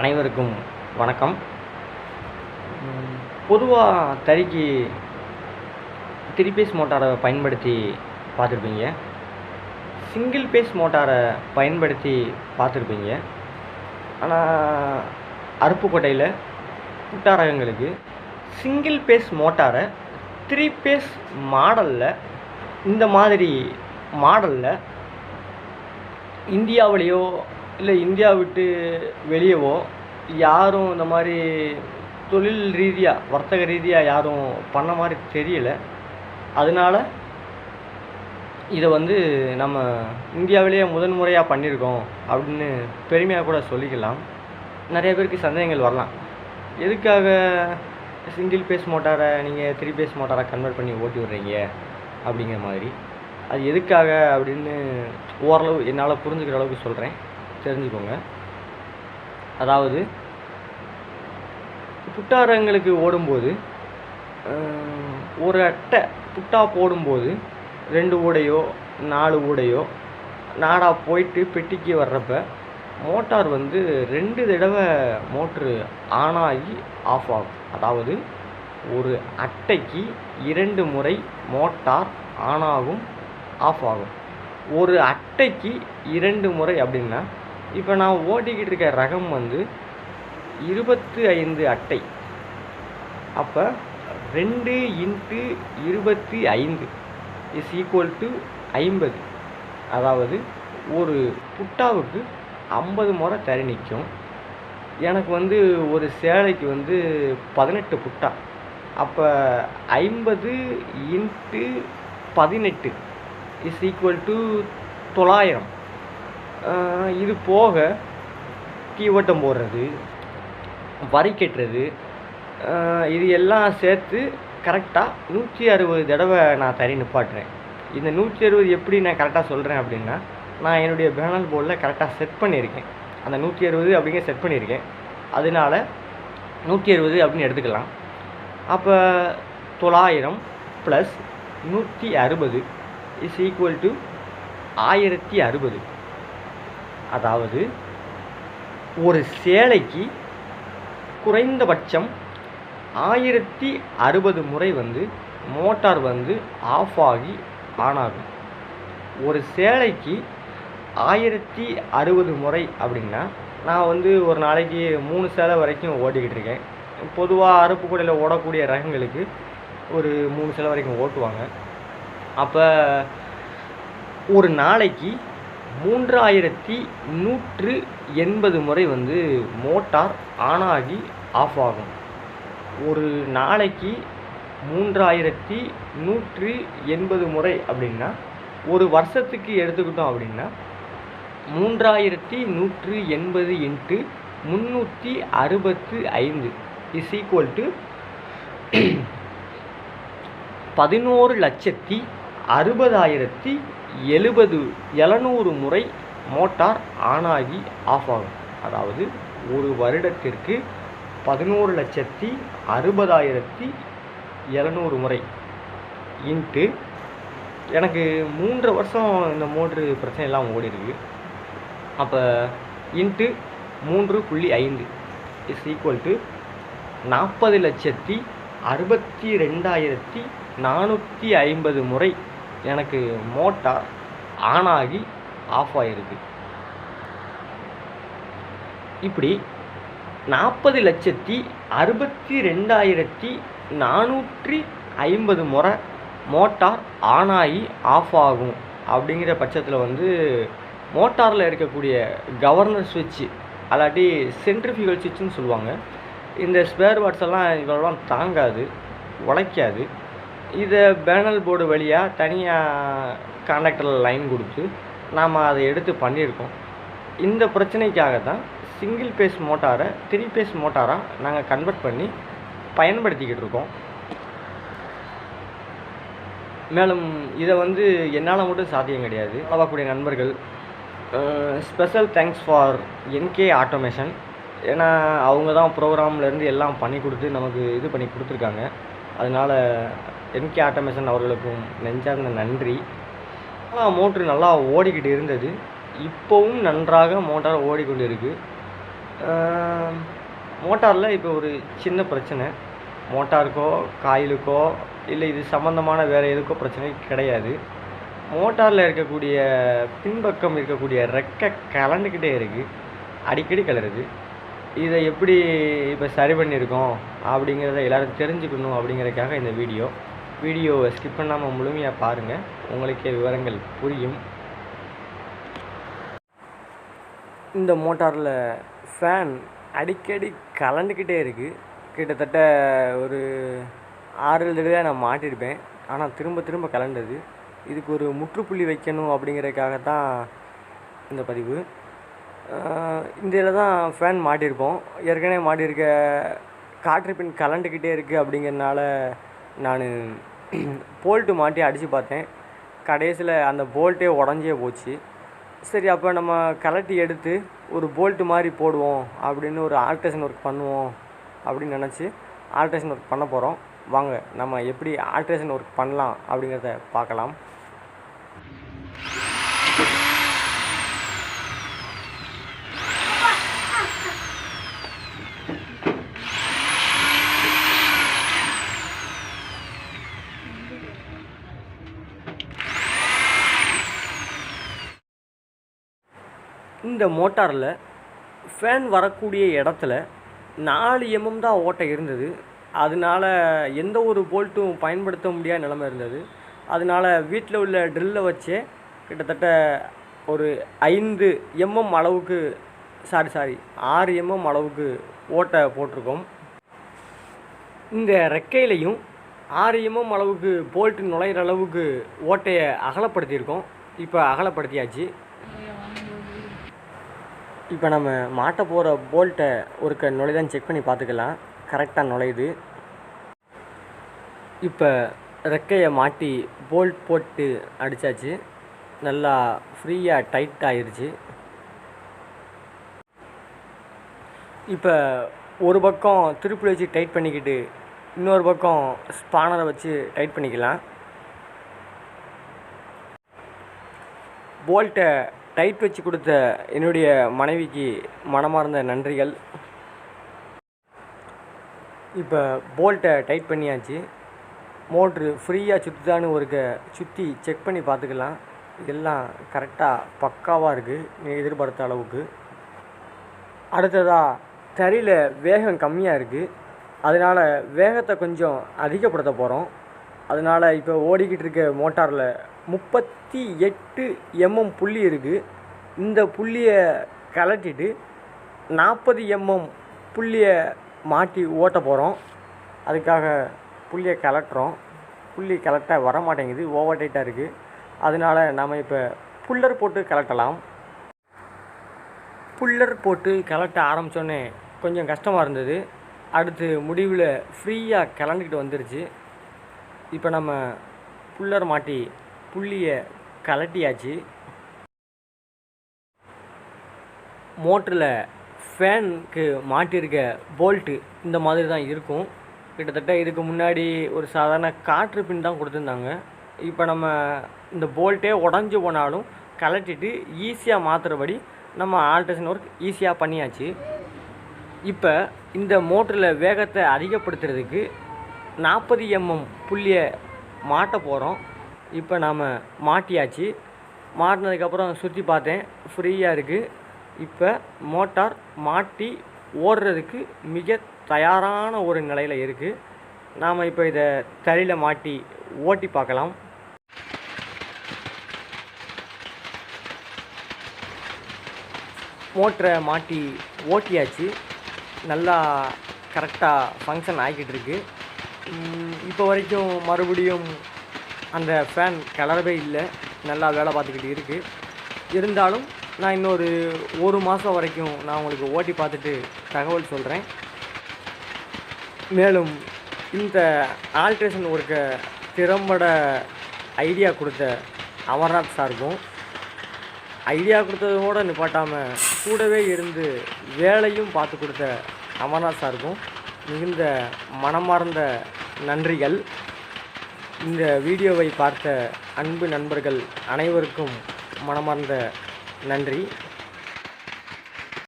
அனைவருக்கும் வணக்கம். பொதுவாக தறிக்கு த்ரீ பேஸ் மோட்டாரை பயன்படுத்தி பார்த்துருப்பீங்க. சிங்கிள் பேஸ் மோட்டாரை பயன்படுத்தி பார்த்துருப்பீங்க. ஆனால் அருப்புக்கோட்டையில் குட்டாரகங்களுக்கு சிங்கிள் பேஸ் மோட்டாரை த்ரீ பேஸ் மாடலில் இந்த மாதிரி மாடலில் இந்தியாவிலேயோ இல்லை இந்தியா விட்டு வெளியவோ யாரும் இந்த மாதிரி தொழில் ரீதியாக வர்த்தக ரீதியாக யாரும் பண்ண மாதிரி தெரியல. அதனால இதை வந்து நம்ம இந்தியாவிலேயே முதன்முறையாக பண்ணியிருக்கோம் அப்படின்னு பெருமையாக கூட சொல்லிக்கலாம். நிறைய பேருக்கு சந்தேகங்கள் வரலாம். எதுக்காக சிங்கிள் பேஸ் மோட்டாரை நீங்கள் த்ரீ பேஸ் மோட்டாரை கன்வெர்ட் பண்ணி ஓட்டி விட்றீங்க? அப்படிங்கிற மாதிரி. அது எதுக்காக அப்படின்னு ஓரளவு என்னால் புரிஞ்சுக்கிற அளவுக்கு சொல்கிறேன் தெரிஞ்சுக்கோங்க. அதாவது புட்டாரங்களுக்கு ஓடும்போது ஒரு அட்டை புட்டா போடும்போது ரெண்டு ஊடையோ நாலு ஊடையோ நாடா போயிட்டு பெட்டிக்கு வர்றப்ப மோட்டார் வந்து ரெண்டு தடவை மோட்ரு ஆன் ஆகி ஆஃப் ஆகும். அதாவது ஒரு அட்டைக்கு இரண்டு முறை மோட்டார் ஆன் ஆகும் ஆஃப் ஆகும். ஒரு அட்டைக்கு இரண்டு முறை அப்படின்னா இப்போ நான் ஓட்டிக்கிட்டு இருக்க ரகம் வந்து இருபத்து ஐந்து அட்டை. அப்போ ரெண்டு இன்ட்டு இருபத்தி ஐந்து இஸ் ஈக்குவல் டு ஐம்பது. அதாவது ஒரு புட்டாவுக்கு ஐம்பது முறை தறி நிற்கும். எனக்கு வந்து ஒரு சேலைக்கு வந்து பதினெட்டு புட்டா. அப்போ ஐம்பது இன்ட்டு பதினெட்டு இஸ் ஈக்குவல் டு தொள்ளாயிரம். இது போக தீவட்டம் போடுறது வரி கட்டுறது இது எல்லாம் சேர்த்து கரெக்டாக நூற்றி அறுபது தடவை நான் தறி நிப்பாட்டுறேன். இந்த நூற்றி அறுபது எப்படி நான் கரெக்டாக சொல்கிறேன் அப்படின்னா நான் என்னுடைய பேனல் போர்டில் கரெக்டாக செட் பண்ணியிருக்கேன். அந்த நூற்றி அறுபது அப்படிங்க செட் பண்ணியிருக்கேன். அதனால நூற்றி அறுபது அப்படின்னு எடுத்துக்கலாம். அப்போ தொள்ளாயிரம் ப்ளஸ் நூற்றி அறுபது இஸ் ஈக்குவல் டு ஆயிரத்தி அறுபது. அதாவது ஒரு சேலைக்கு குறைந்தபட்சம் ஆயிரத்தி அறுபது முறை வந்து மோட்டார் வந்து ஆஃப் ஆகி ஆன் ஆகும் ஒரு சேலைக்கு ஆயிரத்தி அறுபது முறை அப்படின்னா நான் வந்து ஒரு நாளைக்கு மூணு சேலை வரைக்கும் ஓட்டிக்கிட்டு இருக்கேன். பொதுவாக அருப்புக்கோட்டையில் ஓடக்கூடிய ரகங்களுக்கு ஒரு மூணு சேலை வரைக்கும் ஓட்டுவாங்க. அப்போ ஒரு நாளைக்கு மூன்றாயிரத்தி நூற்று எண்பது முறை வந்து மோட்டார் ஆன் ஆகி ஆஃப் ஆகும் ஒரு நாளைக்கு மூன்றாயிரத்தி நூற்று எண்பது முறை அப்படின்னா ஒரு வருஷத்துக்கு எடுத்துக்கிட்டோம் அப்படின்னா மூன்றாயிரத்தி நூற்று எண்பது இன்ட்டு முந்நூற்றி அறுபத்து ஐந்து இஸ் ஈக்குவல் டு பதினோரு லட்சத்தி அறுபதாயிரத்தி எழுபது எழுநூறு முறை மோட்டார் ஆன் ஆகி ஆஃப் ஆகும் அதாவது ஒரு வருடத்திற்கு பதினோரு லட்சத்தி அறுபதாயிரத்தி எழுநூறு முறை. இன்ட்டு எனக்கு மூன்று வருஷம் இந்த மோட்ரு பிரச்சனை எல்லாம் ஓடி இருக்கு அப்போ இன்ட்டு மூன்று புள்ளி ஐந்து இஸ் ஈக்குவல் டு நாற்பது லட்சத்தி அறுபத்தி ரெண்டாயிரத்தி நானூற்றி ஐம்பது முறை எனக்கு மோட்டார் ஆன் ஆகி ஆஃப் ஆகிருக்கு இப்படி நாற்பது லட்சத்தி அறுபத்தி ரெண்டாயிரத்தி நானூற்றி ஐம்பது முறை மோட்டார் ஆன் ஆகி ஆஃப் ஆகும் அப்படிங்கிற பட்சத்தில் வந்து மோட்டாரில் இருக்கக்கூடிய கவர்னர் சுவிட்சு அல்லாட்டி சென்ட்ரிஃபியூகல் சுவிட்சுன்னு சொல்லுவாங்க. இந்த ஸ்பேர் பார்ட்ஸ் எல்லாம் இவ்வளோலாம் தாங்காது உழைக்காது. இதை பேனல் போர்டு வழியாக தனியாக கான்டாக்டரில் லைன் கொடுத்து நாம் அதை எடுத்து பண்ணியிருக்கோம். இந்த பிரச்சனைக்காக தான் சிங்கிள் பேஸ் மோட்டாரை த்ரீ பேஸ் மோட்டாராக நாங்கள் கன்வெர்ட் பண்ணி பயன்படுத்திக்கிட்டு இருக்கோம். மேலும் இதை வந்து என்னால் மட்டும் சாத்தியம் கிடையாது. அளவாக்கூடிய நண்பர்கள் special thanks for NK automation ஏன்னா அவங்க தான் ப்ரோக்ராம்லேருந்து எல்லாம் பண்ணி கொடுத்து நமக்கு இது பண்ணி கொடுத்துருக்காங்க. அதனால் எம்கே ஆட்டோமேஷன் அவர்களுக்கும் நெஞ்சார்ந்த நன்றி. மோட்ரு நல்லா ஓடிக்கிட்டு இருந்தது. இப்போவும் நன்றாக மோட்டார் ஓடிக்கொண்டு இருக்குது மோட்டாரில் இப்போ ஒரு சின்ன பிரச்சனை. மோட்டாருக்கோ காயிலுக்கோ இல்லை இது சம்மந்தமான வேறு எதுக்கோ பிரச்சனை கிடையாது. மோட்டாரில் இருக்கக்கூடிய பின்பக்கம் இருக்கக்கூடிய ரெக்கை கலண்டுக்கிட்டே இருக்குது அடிக்கடி கலருது. இதை எப்படி இப்போ சரி பண்ணியிருக்கோம் அப்படிங்கிறத எல்லோரும் தெரிஞ்சுக்கணும் அப்படிங்கிறதுக்காக இந்த வீடியோ. வீடியோவை ஸ்கிப் பண்ணாமல் முழுமையாக பாருங்கள் உங்களுக்கே விவரங்கள் புரியும். இந்த மோட்டாரில் ஃபேன் அடிக்கடி கலண்டுக்கிட்டே இருக்குது கிட்டத்தட்ட ஒரு ஆறு தடவை நான் மாட்டியிருப்பேன் ஆனால் திரும்ப திரும்ப கலண்டது இதுக்கு ஒரு முற்றுப்புள்ளி வைக்கணும் அப்படிங்கிறதுக்காக தான் இந்த பதிவு. ஆஹ் இந்த இதில் தான் ஃபேன் மாட்டியிருப்போம் ஏற்கனவே மாட்டியிருக்க காற்று பின் கலண்டுக்கிட்டே இருக்குது அப்படிங்கிறனால நான் போல்ட்டு மாட்டி அடித்து பார்த்தேன். கடைசியில் அந்த போல்ட்டே உடஞ்சே போச்சு. சரி அப்போ நம்ம கலட்டி எடுத்து ஒரு போல்ட்டு மாதிரி போடுவோம் அப்படின்னு ஒரு ஆல்ட்ரேஷன் ஒர்க் பண்ணுவோம் அப்படின்னு நினச்சி ஆல்ட்ரேஷன் ஒர்க் பண்ண போகிறோம் வாங்க நம்ம எப்படி ஆல்ட்ரேஷன் ஒர்க் பண்ணலாம் அப்படிங்கிறத பார்க்கலாம். இந்த மோட்டாரில் ஃபேன் வரக்கூடிய இடத்துல நாலு எம்எம் தான் ஓட்டை இருந்தது. அதனால எந்த ஒரு போல்ட்டும் பயன்படுத்த முடியாத நிலமை இருந்தது. அதனால வீட்டில் உள்ள ட்ரில்லை வச்சே கிட்டத்தட்ட ஒரு ஐந்து எம்எம் அளவுக்கு சாரி சாரி ஆறு எம்எம் அளவுக்கு ஓட்டை போட்டிருக்கோம். இந்த ரெக்கையிலையும் ஆறு எம்எம் அளவுக்கு போல்ட்டு நுழையிற அளவுக்கு ஓட்டையை அகலப்படுத்தியிருக்கோம். இப்போ அகலப்படுத்தியாச்சு. இப்போ நம்ம மாட்ட போகிற போல்ட்டை ஒருக்க நுழைதான் செக் பண்ணி பார்த்துக்கலாம். கரெக்டாக நுழையுது. இப்போ ரெக்கையை மாட்டி போல்ட் போட்டு அடித்தாச்சு நல்லா ஃப்ரீயாக டைட் ஆயிடுச்சு இப்போ ஒரு பக்கம் திருப்பி வச்சு டைட் பண்ணிக்கிட்டு இன்னொரு பக்கம் ஸ்பானரை வச்சு டைட் பண்ணிக்கலாம். போல்ட்டை டைட் வச்சு கொடுத்த என்னுடைய மனைவிக்கு மனமார்ந்த நன்றிகள். இப்போ போல்ட்டை டைட் பண்ணியாச்சு. மோட்ரு ஃப்ரீயாக சுற்றுதான்னு ஒருக்க சுற்றி செக் பண்ணி பார்த்துக்கலாம். இதெல்லாம் கரெக்டாக பக்காவாக இருக்குது நீ எதிர்பார்த்த அளவுக்கு. அடுத்ததாக தறியில் வேகம் கம்மியாக இருக்குது அதனால் வேகத்தை கொஞ்சம் அதிகப்படுத்த போகிறோம் அதனால் இப்போ ஓடிக்கிட்டு இருக்க மோட்டாரில் முப்பத்தி எட்டு எம்எம் புள்ளி இருக்குது இந்த புள்ளியை கலட்டிட்டு நாற்பது எம்எம் புள்ளியை மாட்டி ஓட்ட போகிறோம் அதுக்காக புள்ளியை கலட்டுறோம் புள்ளி கலட்ட வர மாட்டேங்குது ஓவர்டேட்டாக இருக்குது அதனால் நாம் இப்போ புல்லர் போட்டு கலட்டலாம் புல்லர் போட்டு கலட்ட ஆரம்பித்தோன்னே கொஞ்சம் கஷ்டமாக இருந்தது. அடுத்து முடிவில் ஃப்ரீயாக கலண்டுக்கிட்டு வந்துருச்சு. இப்போ நம்ம புல்லர் மாட்டி புள்ளியை கலட்டியாச்சு மோட்டரில் ஃபேனுக்கு மாட்டியிருக்க போல்ட்டு இந்த மாதிரி தான் இருக்கும். கிட்டத்தட்ட இதுக்கு முன்னாடி ஒரு சாதாரண காற்று பின் தான் கொடுத்துருந்தாங்க. இப்போ நம்ம இந்த போல்ட்டே உடஞ்சி போனாலும் கலட்டிட்டு ஈஸியாக மாற்றுறபடி நம்ம ஆல்ட்ரேஷன் ஒர்க் ஈஸியாக பண்ணியாச்சு. இப்போ இந்த மோட்டரில் வேகத்தை அதிகப்படுத்துறதுக்கு நாற்பது எம்எம் புள்ளியை மாட்ட போகிறோம் இப்போ நாம் மாட்டியாச்சு. மாட்டினதுக்கப்புறம் சுற்றி பார்த்தேன். ஃப்ரீயாக இருக்குது இப்போ மோட்டார் மாட்டி ஓடுறதுக்கு மிக தயாரான ஒரு நிலையில் இருக்குது நாம் இப்போ இதை தறியில் மாட்டி ஓட்டி பார்க்கலாம். மோட்டரை மாட்டி ஓட்டியாச்சு. நல்லா கரெக்டாக ஃபங்க்ஷன் ஆகிக்கிட்டு இருக்கு. இப்போ வரைக்கும் மறுபடியும் அந்த ஃபேன் கலரவே இல்லை. நல்லா வேலை பார்த்துக்கிட்டு இருக்குது இருந்தாலும் நான் இன்னொரு ஒரு மாதம் வரைக்கும் நான் உங்களுக்கு ஓட்டி பார்த்துட்டு தகவல் சொல்கிறேன் மேலும் இந்த ஆல்ட்ரேஷன் ஒர்க்கை திறம்பட ஐடியா கொடுத்த அமர்நாத் சாருக்கும் ஐடியா கொடுத்ததோட நிப்பாட்டாமல் கூடவே இருந்து வேலையும் பார்த்து கொடுத்த அமர்நாத் சாருக்கும் மிகுந்த மனமார்ந்த நன்றிகள். இந்த வீடியோவை பார்த்த அன்பு நண்பர்கள் அனைவருக்கும் மனமார்ந்த நன்றி.